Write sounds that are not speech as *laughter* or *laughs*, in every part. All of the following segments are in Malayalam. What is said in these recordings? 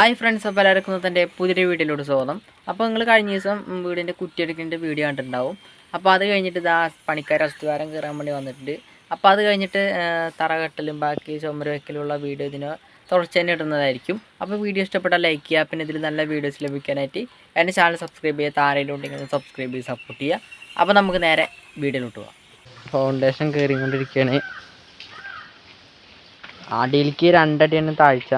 ഹായ് ഫ്രണ്ട്സ് അപ്പോൾ എല്ലാവർക്കും തന്റെ പുതിയ വീഡിയോയിലോട്ട് സ്വാഗതം. അപ്പോൾ നിങ്ങൾ കഴിഞ്ഞ ദിവസം വീടിന്റെ കുറ്റിയെടുക്കേണ്ട വീഡിയോ കണ്ടിട്ടുണ്ടാവും. അപ്പോൾ അത് കഴിഞ്ഞിട്ട് ഇതാ പണിക്കാർ അസ്തുവാരം കയറാൻ വേണ്ടി വന്നിട്ടുണ്ട്. അപ്പോൾ അത് കഴിഞ്ഞിട്ട് തറ കെട്ടലും ബാക്കി ചുമര് വയ്ക്കലുള്ള വീഡിയോ ഇതിന് തുടർച്ച തന്നെ ഇടുന്നതായിരിക്കും. അപ്പോൾ വീഡിയോ ഇഷ്ടപ്പെട്ടാൽ ലൈക്ക് ചെയ്യുക. പിന്നെ ഇതിൽ നല്ല വീഡിയോസ് ലഭിക്കാനായിട്ട് എന്റെ ചാനൽ സബ്സ്ക്രൈബ് ചെയ്യുക താരയിലുണ്ടെങ്കിൽ സബ്സ്ക്രൈബ് ചെയ്ത് സപ്പോർട്ട് ചെയ്യുക. അപ്പോൾ നമുക്ക് നേരെ വീഡിയോയിലോട്ട് പോകാം ഫൗണ്ടേഷൻ കയറിക്കൊണ്ടിരിക്കുകയാണ് അടിയിലേക്ക് രണ്ടടിയാണ് താഴ്ച.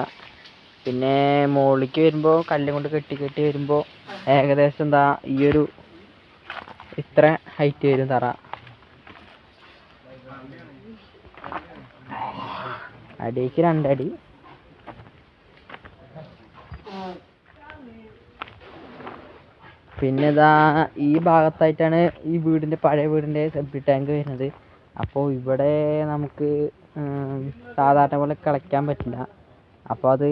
പിന്നെ മുകളിലേക്ക് വരുമ്പോൾ കല്ലും കൊണ്ട് കെട്ടി കെട്ടി വരുമ്പോൾ ഏകദേശം എന്താ ഈ ഒരു ഇത്ര ഹൈറ്റ് വരും തറ. അടിക്ക് രണ്ടടി. പിന്നെ ഇതാ ഈ ഭാഗത്തായിട്ടാണ് ഈ വീടിന്റെ പഴയ വീടിന്റെ സെപ്റ്റി ടാങ്ക് വരുന്നത്. അപ്പോൾ ഇവിടെ നമുക്ക് സാധാരണ പോലെ കളിക്കാൻ പറ്റില്ല. അപ്പോൾ അത്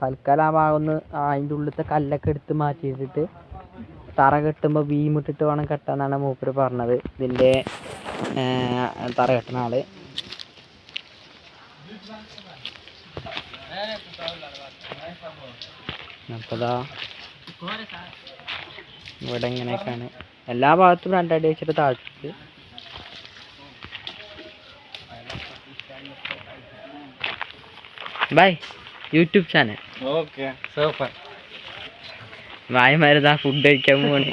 തൽക്കാലം ആ ഭാഗം ഒന്ന് അതിന്റെ ഉള്ളിലത്തെ കല്ലൊക്കെ എടുത്ത് മാറ്റിയിട്ടിട്ട് തറ കെട്ടുമ്പോൾ വീമിട്ടിട്ട് വേണം കെട്ടാന്നാണ് മൂപ്പര് പറഞ്ഞത്. ഇതിന്റെ തറ കെട്ടുന്ന ആൾ. അപ്പോൾ ഇവിടെ ഇങ്ങനെയൊക്കെയാണ് എല്ലാ ഭാഗത്തും രണ്ടടി വെച്ചിട്ട് താഴ്ത്തിട്ട് bye. YouTube channel. Okay super. വായമാരുതാ food കഴിക്കാൻ പോണി.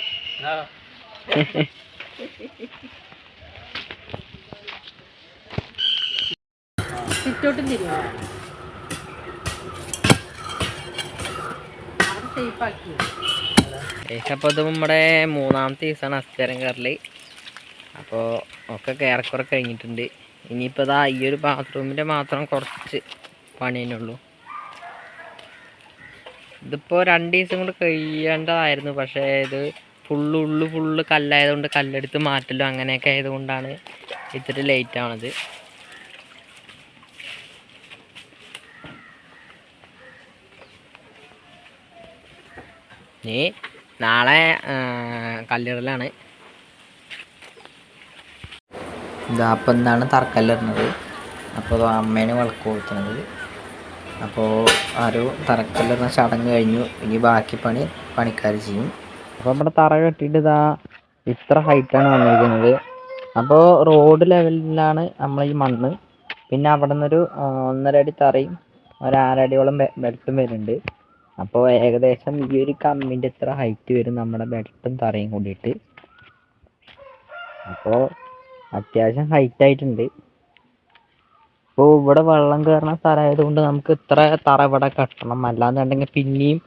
ചുറ്റോട്ടും തിരിയോ സേഫാക്കി അപ്പോൾ ഇത് നമ്മുടെ മൂന്നാമത്തെ ദിവസമാണ് അസ്ഥിരം കയറൽ. അപ്പോൾ ഒക്കെ കയറക്കുറ കഴിഞ്ഞിട്ടുണ്ട്. ഇനിയിപ്പോൾ ഇതാ ഈ ഒരു ബാത്റൂമിന്റെ മാത്രം കുറച്ച് പണി തന്നെ ഉള്ളൂ ഇതിപ്പോൾ രണ്ട് ദിവസം കൊണ്ട് കഴിയേണ്ടതായിരുന്നു. പക്ഷേ ഇത് ഫുള്ള് ഉള്ളു ഫുള്ള് കല്ലായതുകൊണ്ട് കല്ലെടുത്ത് മാറ്റലും അങ്ങനെയൊക്കെ ആയതുകൊണ്ടാണ് ഇത്തിരി ലേറ്റ് ആവണത്. നീ നാളെ കല്ലിടലാണ്. ഇതാ അപ്പം എന്താണ് തറക്കല്ലിടുന്നത്? അപ്പോൾ അമ്മേനെ വിളക്ക് കൊടുക്കുന്നത്. അപ്പോൾ ആരോ തറക്കല്ലിടുന്ന ചടങ്ങ് കഴിഞ്ഞു. ഇനി ബാക്കി പണി പണിക്കാർ ചെയ്യും. അപ്പോൾ നമ്മുടെ തറ കെട്ടിയിട്ട് ഇതാ ഇത്ര ഹൈറ്റാണ് വന്നിരിക്കുന്നത്. അപ്പോൾ റോഡ് ലെവലിലാണ് നമ്മൾ ഈ മണ്ണ്. പിന്നെ അവിടെ നിന്നൊരു ഒന്നര അടി തറയും ഒരു ആറടിയോളം ബെൽട്ടും വരുന്നുണ്ട്. അപ്പോൾ ഏകദേശം ഈ ഒരു കമ്മിന്റെ ഇത്ര ഹൈറ്റ് വരും നമ്മുടെ ബെൽറ്റും തറയും കൂടിയിട്ട്. അപ്പോൾ അത്യാവശ്യം ഹൈറ്റ് ആയിട്ടുണ്ട്. ഇപ്പോൾ ഇവിടെ വെള്ളം കയറുന്ന സ്ഥലമായതുകൊണ്ട് നമുക്ക് ഇത്ര തറ ഇവിടെ കെട്ടണം. അല്ലാന്നുണ്ടെങ്കിൽ പിന്നെയും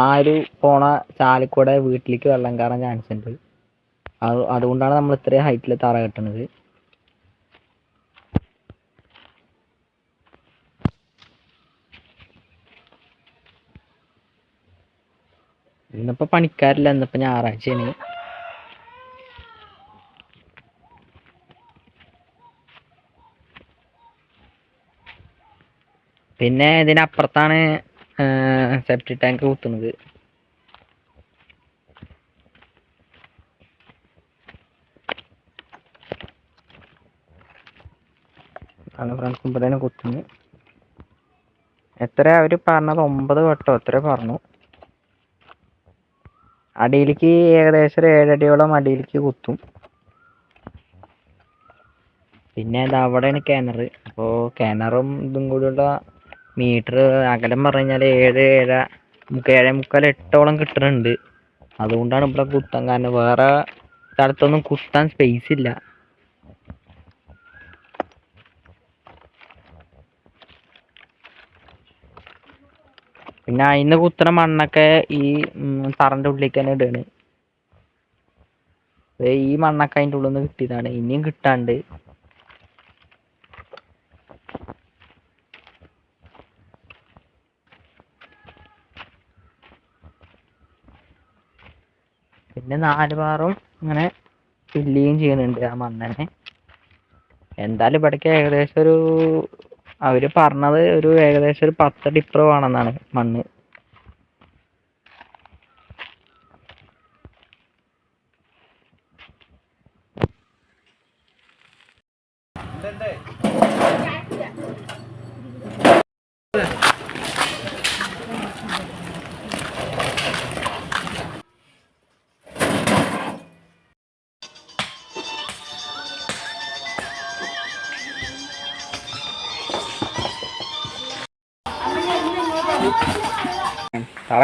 ആ ഒരു പോണ ചാലിക്കൂടെ വീട്ടിലേക്ക് വെള്ളം കയറാൻ ചാൻസ് ഉണ്ട്. അത് അതുകൊണ്ടാണ് നമ്മൾ ഇത്രയും ഹൈറ്റിൽ തറ കെട്ടുന്നത് ഇന്നിപ്പോൾ പണിക്കാരില്ല. ഇന്നിപ്പോൾ ഞായറാഴ്ചയാണ്. പിന്നെ ഇതിനപ്പുറത്താണ് സെപ്റ്റി ടാങ്ക് കുത്തുന്നത്. ആണ് എത്ര അവർ പറഞ്ഞത്? ഒമ്പത് വട്ടോ? എത്ര പറഞ്ഞു. അടിയിലേക്ക് ഏകദേശം ഒരു ഏഴടിയോളം അടിയിലേക്ക് കുത്തും. പിന്നെ ഇത് അവിടെയാണ് കിണർ അപ്പോൾ കിണറും ഇതും കൂടിയുള്ള മീറ്റർ അകലം പറഞ്ഞു കഴിഞ്ഞാൽ ഏഴ് ഏഴ ഏഴേ മുക്കാൽ എട്ടോളം കിട്ടുന്നുണ്ട് അതുകൊണ്ടാണ് ഇവിടെ കുത്താൻ കാരണം വേറെ സ്ഥലത്തൊന്നും കുത്താൻ സ്പേസ് ഇല്ല. പിന്നെ അതിന് കുത്തണ മണ്ണൊക്കെ ഈ തറന്റെ ഉള്ളിലേക്ക് തന്നെ ഇടുകയാണ് ഈ മണ്ണൊക്കെ അതിന്റെ ഉള്ളിൽ നിന്ന് കിട്ടിയതാണ്. ഇനിയും കിട്ടാണ്ട്. പിന്നെ നാല് പാറും ഇങ്ങനെ ഫില്ലിയും ചെയ്യുന്നുണ്ട് ആ മണ്ണെന്നെ എന്തായാലും ഇവിടേക്ക് ഏകദേശം ഒരു അവർ പറഞ്ഞത് ഒരു ഏകദേശം ഒരു പത്ത് ഡിപ്പർ വേണമെന്നാണ് മണ്ണ്.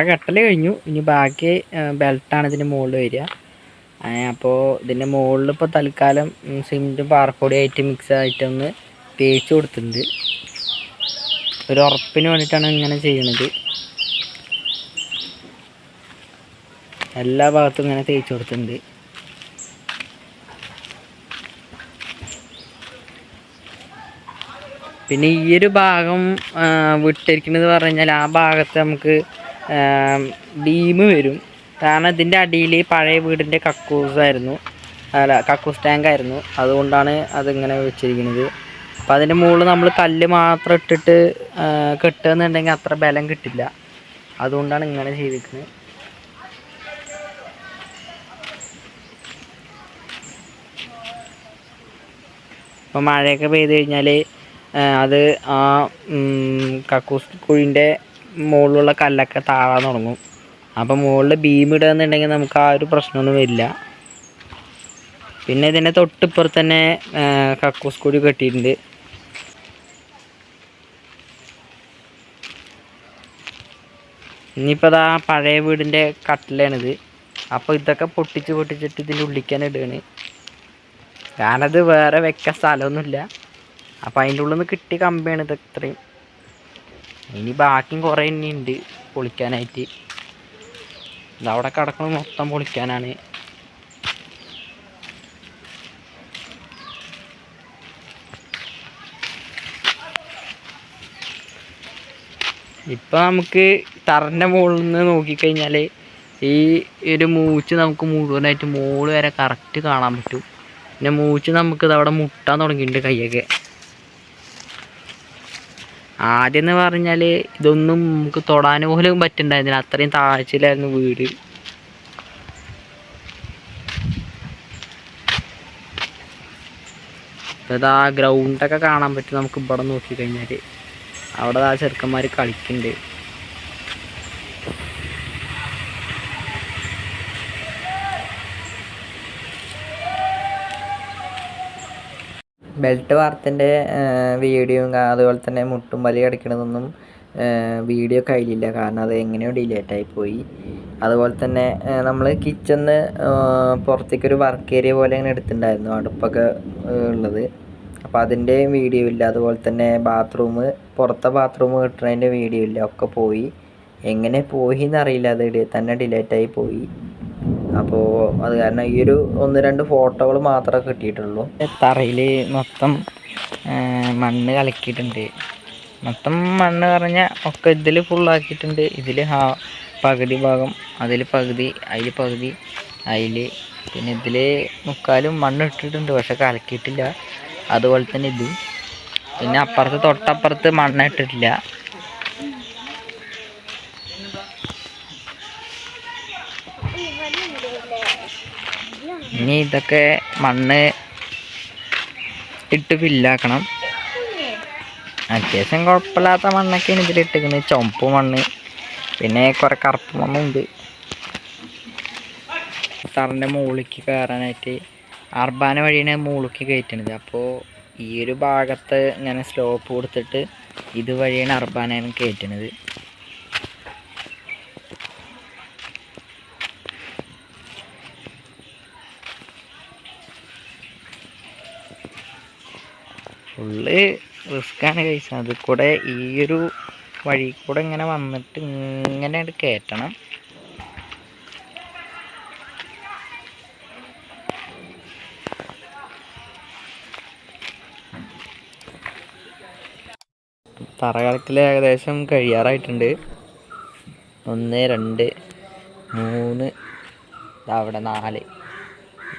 തറ കെട്ടൽ കഴിഞ്ഞു. ഇനി ബാക്കി ബെൽറ്റാണ് ഇതിന്റെ മുകളിൽ വരിക. അപ്പോൾ ഇതിന്റെ മുകളിൽ ഇപ്പോൾ തൽക്കാലം സിമെന്റും പാറപ്പൊടി ആയിട്ട് മിക്സ് ആയിട്ടൊന്ന് തേച്ച് കൊടുത്തിട്ടുണ്ട്. ഒരു ഉറപ്പിന് വേണ്ടിയിട്ടാണ് ഇങ്ങനെ ചെയ്യണത്. എല്ലാ ഭാഗത്തും ഇങ്ങനെ തേച്ച് കൊടുത്തിട്ടുണ്ട്. പിന്നെ ഈ ഒരു ഭാഗം വിട്ടിരിക്കുന്നത് പറഞ്ഞു കഴിഞ്ഞാൽ ആ ഭാഗത്ത് നമുക്ക് ബീം വരും. കാരണം ഇതിന്റെ അടിയിൽ പഴയ വീടിന്റെ കക്കൂസായിരുന്നു അല്ല കക്കൂസ് ടാങ്കായിരുന്നു അതുകൊണ്ടാണ് അതിങ്ങനെ വെച്ചിരിക്കുന്നത്. അപ്പോൾ അതിന്റെ മുകളിൽ നമ്മൾ കല്ല് മാത്രം ഇട്ടിട്ട് കെട്ടുകയെന്നുണ്ടെങ്കിൽ അത്ര ബലം കിട്ടില്ല. അതുകൊണ്ടാണ് ഇങ്ങനെ ചെയ്തിരിക്കുന്നത്. ഇപ്പോൾ മഴയൊക്കെ പെയ്ത് കഴിഞ്ഞാൽ അത് ആ കക്കൂസ് കുഴിന്റെ മുകളിലുള്ള കല്ലൊക്കെ താഴാൻ തുടങ്ങും. അപ്പം മുകളിൽ ബീം ഇടുകയെന്നുണ്ടെങ്കിൽ നമുക്ക് ആ ഒരു പ്രശ്നമൊന്നും വരില്ല. പിന്നെ ഇതിന്റെ തൊട്ടിപ്പുറത്ത് തന്നെ കക്കൂസ് കൂടി കെട്ടിയിട്ടുണ്ട്. ഇനിയിപ്പോൾ അതാ പഴയ വീടിന്റെ കട്ടിലാണിത്. അപ്പോൾ ഇതൊക്കെ പൊട്ടിച്ച് പൊട്ടിച്ചിട്ട് ഇതിന്റെ ഉള്ളിക്കാൻ ഇടുകയാണ്. ഇത് വേറെ വെക്കാൻ സ്ഥലമൊന്നുമില്ല. അപ്പോൾ അതിന്റെ ഉള്ളിൽ നിന്ന് കിട്ടിയ കമ്പിയാണ് ഇത് ഇത്രയും. ഇനി ബാക്കിയും കുറേ തന്നെ ഉണ്ട് പൊളിക്കാനായിട്ട്. ഇതവിടെ കിടക്കുന്നത് മൊത്തം പൊളിക്കാനാണ്. ഇപ്പം നമുക്ക് തറന്റെ മുകളിൽ നിന്ന് നോക്കിക്കഴിഞ്ഞാൽ ഈ ഒരു മൂച്ച് നമുക്ക് മുഴുവനായിട്ട് മോൾ വരെ കറക്റ്റ് കാണാൻ പറ്റും. പിന്നെ മൂച്ച് നമുക്ക് അവിടെ മുട്ടാൻ തുടങ്ങിയിട്ടുണ്ട് കൈയൊക്കെ ആദ്യം എന്ന് പറഞ്ഞാൽ ഇതൊന്നും നമുക്ക് തൊടാൻ പോലും പറ്റുന്നുണ്ടായിരുന്നില്ല അത്രയും താഴ്ചയിലായിരുന്നു വീട്. ഇപ്പം ഇതാ ഗ്രൗണ്ടൊക്കെ കാണാൻ പറ്റും നമുക്ക് ഇവിടെ നോക്കി കഴിഞ്ഞാൽ അവിടെ ആ ചെറുക്കന്മാർ കളിക്കുന്നുണ്ട് ബെൽറ്റ് വാർത്തിന്റെ വീഡിയോയും അതുപോലെ തന്നെ മുട്ടും വലി അടിക്കണതൊന്നും വീഡിയോ കയ്യിലില്ല. കാരണം അത് എങ്ങനെയോ ഡിലേറ്റായി പോയി. അതുപോലെ തന്നെ നമ്മൾ കിച്ചണിന്ന് പുറത്തേക്കൊരു വർക്ക് ഏരിയ പോലെ അങ്ങനെ എടുത്തിട്ടുണ്ടായിരുന്നു. അടുപ്പൊക്കെ ഉള്ളത്. അപ്പോൾ അതിന്റെ വീഡിയോ ഇല്ല. അതുപോലെ തന്നെ ബാത്റൂം പുറത്തെ ബാത്റൂം കിട്ടുന്നതിന്റെ വീഡിയോ ഇല്ല. ഒക്കെ പോയി. എങ്ങനെ പോയി എന്നറിയില്ല അത് തന്നെ ഡിലേറ്റായി പോയി. അപ്പോൾ അത് കാരണം ഈ ഒരു ഒന്ന് രണ്ട് ഫോട്ടോകൾ മാത്രമേ കിട്ടിയിട്ടുള്ളൂ. തറയിൽ മൊത്തം മണ്ണ് കലക്കിയിട്ടുണ്ട്. മൊത്തം മണ്ണ് പറഞ്ഞാൽ ഒക്കെ ഇതിൽ ഫുള്ളാക്കിയിട്ടുണ്ട് ഇതിൽ ഹാ പകുതി ഭാഗം അതിൽ പകുതി അതിൽ പകുതി അതിൽ പിന്നെ ഇതിൽ മുക്കാലും മണ്ണ് ഇട്ടിട്ടുണ്ട് പക്ഷെ കലക്കിയിട്ടില്ല. അതുപോലെ തന്നെ ഇത്. പിന്നെ അപ്പുറത്ത് തൊട്ടപ്പുറത്ത് മണ്ണ് ഇട്ടിട്ടില്ല. ഇനി ഇതൊക്കെ മണ്ണ് ഇട്ട് ഫില്ലാക്കണം. അത്യാവശ്യം കുഴപ്പമില്ലാത്ത മണ്ണൊക്കെയാണ് ഇതിലിട്ടിരിക്കുന്നത് ചുമപ്പ് മണ്ണ് പിന്നെ കുറെ കറുപ്പ് മണ്ണുണ്ട്. സാറിന്റെ മുകളിലേക്ക് കയറാനായിട്ട് അർബാന വഴിയാണ് മുകളിലേക്ക് കയറ്റണത്. അപ്പോൾ ഈ ഒരു ഭാഗത്ത് ഇങ്ങനെ സ്ലോപ്പ് കൊടുത്തിട്ട് ഇതുവഴിയാണ് അർബാനയാണ് കയറ്റുന്നത് ഫുള്ള് റിസ്ക്കാണ് കഴിച്ചത്. അത് കൂടെ ഈ ഒരു വഴി കൂടെ ഇങ്ങനെ വന്നിട്ട് ഇങ്ങനെ കയറ്റണം തറകളത്തിൽ ഏകദേശം കഴിയാറായിട്ടുണ്ട്. ഒന്ന് രണ്ട് മൂന്ന്. അവിടെ നാല്.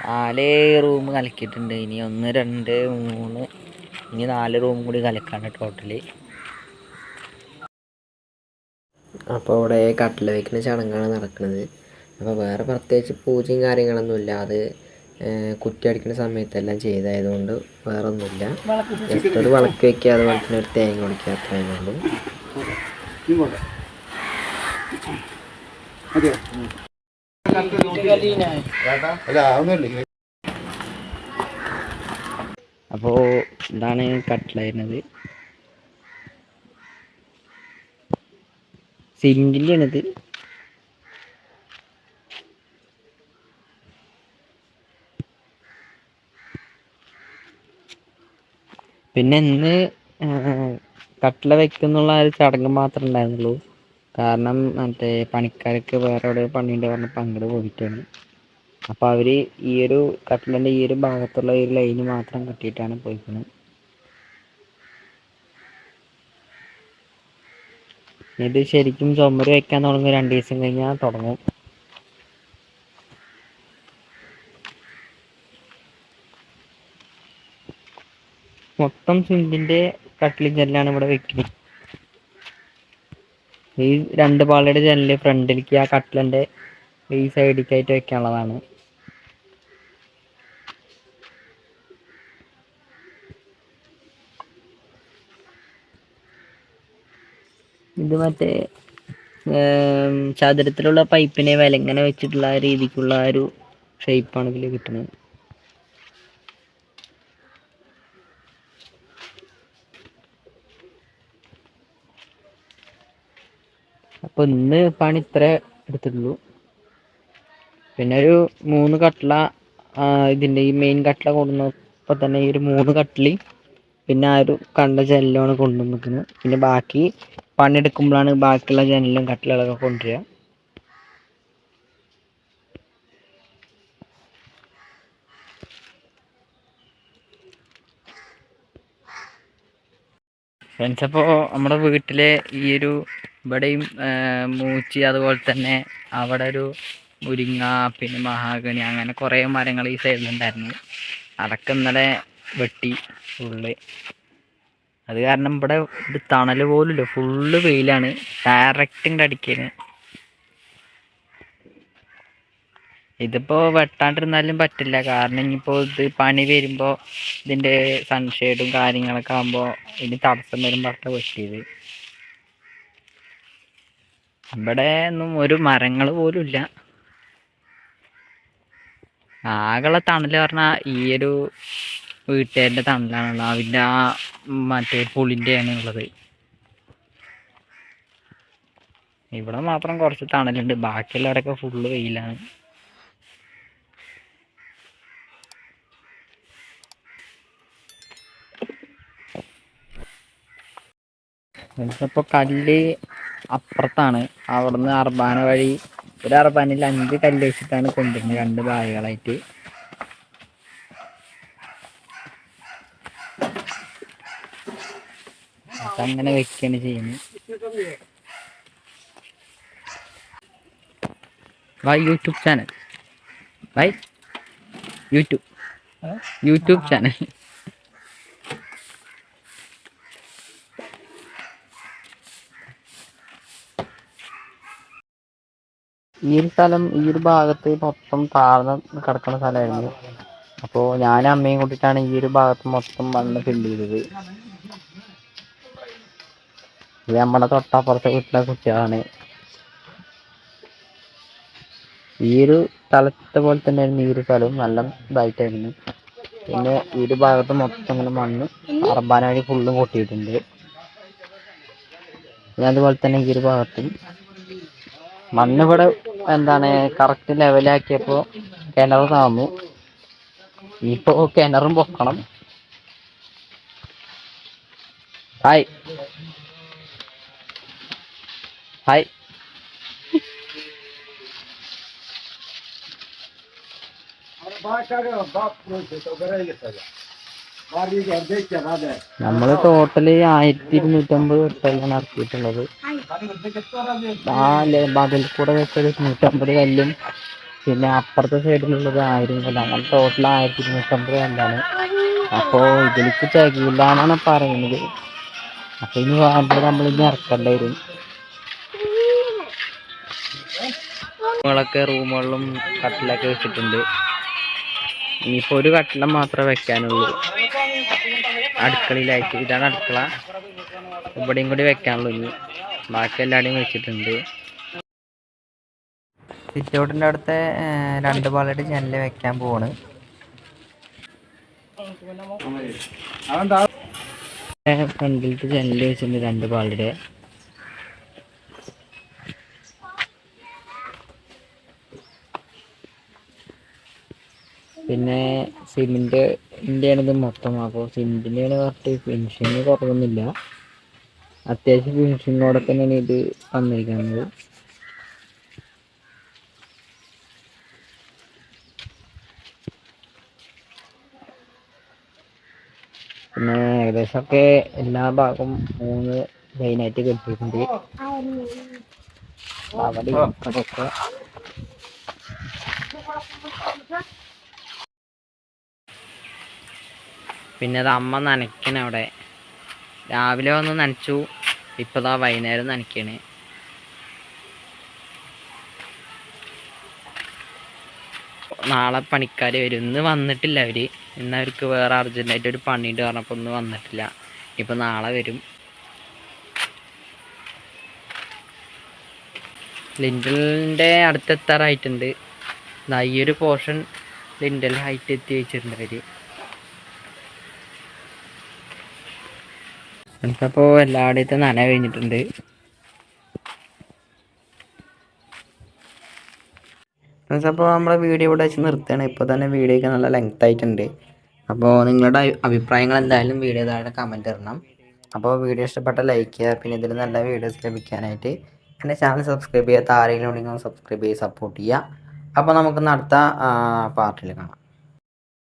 നാല് റൂം കലക്കിയിട്ടുണ്ട്. ഇനി ഒന്ന് രണ്ട് മൂന്ന്. ഇനി നാല് റൂം കൂടി കലക്കാണ് ടോട്ടൽ അപ്പോൾ ഇവിടെ കട്ടിൽ വയ്ക്കുന്ന ചടങ്ങാണ് നടക്കുന്നത്. അപ്പോൾ വേറെ പ്രത്യേകിച്ച് പൂജയും കാര്യങ്ങളൊന്നുമില്ല അത് ഏഹ് കുറ്റി അടിക്കുന്ന സമയത്തെല്ലാം ചെയ്തായതുകൊണ്ട് വേറെ ഒന്നുമില്ല ജസ്റ്റ് ഒരു വിളക്ക് വയ്ക്കുക അതുപോലെ തന്നെ ഒരു തേങ്ങ കുടിക്കുക. അത്രയും ഉള്ളൂ. അപ്പോൾ ഇതാണ് സിങ്കിന്റെ ആണിത് പിന്നെ ഇന്ന് കട്ടില വെക്കുന്നുള്ള ഒരു ചടങ്ങ് മാത്രമേ ഉണ്ടായിരുന്നുള്ളൂ. കാരണം മറ്റേ പണിക്കാർക്ക് വേറെ എവിടെ പണിയുണ്ട് പറഞ്ഞപ്പോൾ അങ്ങോട്ട് പോയിട്ടാണ്. അപ്പോൾ അവർ ഈ ഒരു കട്ടിലിന്റെ ഈ ഒരു ഭാഗത്തുള്ള ഒരു ലൈന് മാത്രം കെട്ടിയിട്ടാണ് പോയിക്കുന്നത് ഇത് ശരിക്കും ചുമര് വെക്കാൻ തുടങ്ങും രണ്ട് ദിവസം കഴിഞ്ഞാൽ തുടങ്ങും. മൊത്തം സിങ്കിന്റെ കട്ടിലും ജനലാണ് ഇവിടെ വെക്കുന്നത് ഈ രണ്ട് പാളയുടെ ജനൽ ഫ്രണ്ടിലേക്ക് ആ കട്ടിലിന്റെ ഈ സൈഡിലേക്കായിട്ട് വെക്കാനുള്ളതാണ്. ഇത് മറ്റേ ചതുരത്തിലുള്ള പൈപ്പിനെ വിലങ്ങനെ വെച്ചിട്ടുള്ള രീതിക്കുള്ള ആ ഒരു ഷേപ്പാണ് ഇതിൽ കിട്ടുന്നത് അപ്പൊ ഇന്ന് പണി ഇത്ര എടുത്തിട്ടുള്ളൂ. പിന്നെ ഒരു മൂന്ന് കട്ടില ഇതിന്റെ ഈ മെയിൻ കട്ടില കൊണ്ടുവന്നപ്പോ തന്നെ ഈ ഒരു മൂന്ന് കട്ടിൽ പിന്നെ ആ ഒരു കണ്ട ജനലാണ് കൊണ്ടുവന്നിരിക്കുന്നത്. പിന്നെ ബാക്കി പണിയെടുക്കുമ്പോഴാണ് ബാക്കിയുള്ള ജനലും കട്ടിലുകളൊക്കെ കൊണ്ടുവരിക. ഫ്രണ്ട്സ് അപ്പോൾ നമ്മുടെ വീട്ടിലെ ഈ ഒരു ഇവിടെയും മൂച്ചി അതുപോലെ തന്നെ അവിടെ ഒരു മുരിങ്ങ പിന്നെ മഹാഗണി അങ്ങനെ കുറേ മരങ്ങൾ ഈ സൈഡിലുണ്ടായിരുന്നു അതൊക്കെ ഇന്നലെ വെട്ടി. ഫുള്ള് അത് കാരണം ഇവിടെ ഒരു തണൽ പോലുമില്ല. ഫുള്ള് വെയിലാണ്. ഡയറക്റ്റ് ഇങ്ങോട്ട് അടിക്കുന്നത് ഇതിപ്പോൾ വെട്ടാണ്ടിരുന്നാലും പറ്റില്ല. കാരണം ഇനിയിപ്പോൾ ഇത് പണി വരുമ്പോൾ ഇതിന്റെ സൺഷെയ്ഡും കാര്യങ്ങളൊക്കെ ആകുമ്പോൾ ഇനി തടസ്സം വരുമ്പോ അവിടെ വെട്ടിയത്. ഇവിടെ ഒന്നും ഒരു മരങ്ങൾ പോലും ഇല്ല. ആകെയുള്ള തണൽ പറഞ്ഞാൽ ഈ ഒരു വീട്ടുകാരുടെ തണലാണുള്ളത് അതിന്റെ ആ മറ്റേ പുളിന്റെയാണ് ഉള്ളത്. ഇവിടെ മാത്രം കുറച്ച് തണലുണ്ട്. ബാക്കിയുള്ളവരൊക്കെ ഫുള്ള് വെയിലാണ്. ഇപ്പോൾ കല്ല് അപ്പുറത്താണ്. അവിടുന്ന് അർബാന വഴി ഒരു അർബാനിൽ അഞ്ച് കല്ല് വെച്ചിട്ടാണ് കൊണ്ടുവരുന്നത് രണ്ട് ബാഗുകളായിട്ട്. അതങ്ങനെ വെക്കാണ് ചെയ്യുന്നത്. Bye YouTube channel. Bye YouTube. YouTube channel. ഈ ഒരു സ്ഥലം ഈ ഒരു ഭാഗത്ത് മൊത്തം താഴ്ന്ന് കിടക്കുന്ന സ്ഥലമായിരുന്നു. അപ്പോൾ ഞാനും അമ്മയും കൂട്ടിട്ടാണ് ഈ ഒരു ഭാഗത്ത് മൊത്തം മണ്ണ് ഫില്ല് ചെയ്തത്. ഇത് നമ്മുടെ തൊട്ടപ്പുറത്തെ വീട്ടിലെ കുട്ടികളാണ്. ഈ ഒരു സ്ഥലത്തെ പോലെ തന്നെയായിരുന്നു ഈ ഒരു സ്ഥലവും നല്ല ഇതായിട്ടായിരുന്നു. പിന്നെ ഈ ഒരു ഭാഗത്ത് മൊത്തം ഇങ്ങനെ മണ്ണ് അറബാന വഴി ഫുള്ളും കൊട്ടിയിട്ടുണ്ട് പിന്നെ അതുപോലെ തന്നെ ഈ ഒരു ഭാഗത്തും മണ്ണ് ഇവിടെ എന്താണ് കറക്റ്റ് ലെവലാക്കിയപ്പോ കിണർ താന്നു. ഇപ്പോൾ കിണറും പൊക്കണം. ഹായ്. ഹായ് *laughs* നമ്മൾ ടോട്ടൽ ആയിരത്തി ഇരുന്നൂറ്റമ്പത് വെട്ടലാണ് ഇറക്കിയിട്ടുള്ളത്. ആ മതിൽ കൂടെ വെച്ചത് നൂറ്റമ്പത് കല്ലും. പിന്നെ അപ്പുറത്തെ സൈഡിലുള്ളത് ആയിരം കല്ല് അങ്ങനെ ടോട്ടൽ ആയിരത്തി ഇരുന്നൂറ്റമ്പത് കല്ലാണ്. അപ്പോ ഇതിലേക്ക് തികയില്ല എന്നാണ് പറയുന്നത്. അപ്പൊ ഇനി വേണ്ടത് നമ്മളിനി ഇറക്കേണ്ടി വരും. റൂമുകളൊക്കെ റൂമുകളിലും കട്ടിലൊക്കെ വെച്ചിട്ടുണ്ട്. ഇനിയിപ്പോ ഒരു കട്ടില മാത്രമേ വെക്കാനുള്ളൂ. അടുക്കളയിലായിട്ട് ഇതാണ് അടുക്കള. ഇവിടെയും കൂടി വെക്കാനുള്ളൂ ഇനി. ബാക്കി എല്ലാവരുടെയും വെച്ചിട്ടുണ്ട്. സിറ്റൗട്ടിന്റെ അടുത്ത് രണ്ട് പാളയുടെ ജനൽ വെക്കാൻ പോവാണ്. ഫ്രണ്ടിലത്തെ ജനൽ വെച്ചിട്ടുണ്ട് രണ്ട് പാളയുടെ. പിന്നെ സിമെന്റിന്റെയാണ് ഇത് മൊത്തം. അപ്പോൾ സിമെന്റിന്റെയാണ് കറക്റ്റ് ഫിനിഷിങ് കുറവൊന്നുമില്ല. അത്യാവശ്യം ഫിനിഷിങ്ങോടെ തന്നെയാണ് ഇത് വന്നിരിക്കുന്നത്. പിന്നെ ഏകദേശമൊക്കെ എല്ലാ ഭാഗവും മൂന്ന് ലൈനായിട്ട് കെട്ടിയിട്ടുണ്ട്. അവിടെ പിന്നെ അത് അമ്മ നനയ്ക്കണ അവിടെ. രാവിലെ വന്ന് നനച്ചു. ഇപ്പതാ വൈകുന്നേരം നനയ്ക്കണ്. നാളെ പണിക്കാർ വരും. ഇന്ന് വന്നിട്ടില്ല അവർ. ഇന്ന് അവർക്ക് വേറെ അർജന്റായിട്ട് ഒരു പണിയുണ്ട് പറഞ്ഞപ്പോൾ ഒന്നും വന്നിട്ടില്ല. ഇപ്പം നാളെ വരും. ലിൻഡലിന്റെ അടുത്തെത്താറായിട്ടുണ്ട്. ഈ ഒരു പോർഷൻ ലിൻഡൽ ഹൈറ്റ് എത്തി വെച്ചിട്ടുണ്ട് അവർ എനിക്കപ്പോൾ എല്ലായിടത്തും നന കഴിഞ്ഞിട്ടുണ്ട്. അപ്പോൾ നമ്മളെ വീഡിയോ ഇവിടെ വെച്ച് നിർത്തുകയാണ്. ഇപ്പോൾ തന്നെ വീഡിയോ ഒക്കെ നല്ല ലെങ്ത് ആയിട്ടുണ്ട്. അപ്പോൾ നിങ്ങളുടെ അഭിപ്രായങ്ങൾ എന്തായാലും വീഡിയോ താഴെ കമന്റ് ഇടണം. അപ്പോൾ വീഡിയോ ഇഷ്ടപ്പെട്ട ലൈക്ക് ചെയ്യുക. പിന്നെ ഇതിൽ നല്ല വീഡിയോസ് ലഭിക്കാനായിട്ട് എന്റെ ചാനൽ സബ്സ്ക്രൈബ് ചെയ്യുക ഉണ്ടെങ്കിൽ സബ്സ്ക്രൈബ് ചെയ്ത് സപ്പോർട്ട് ചെയ്യുക. അപ്പോൾ നമുക്ക് അടുത്ത പാർട്ടിൽ കാണാം.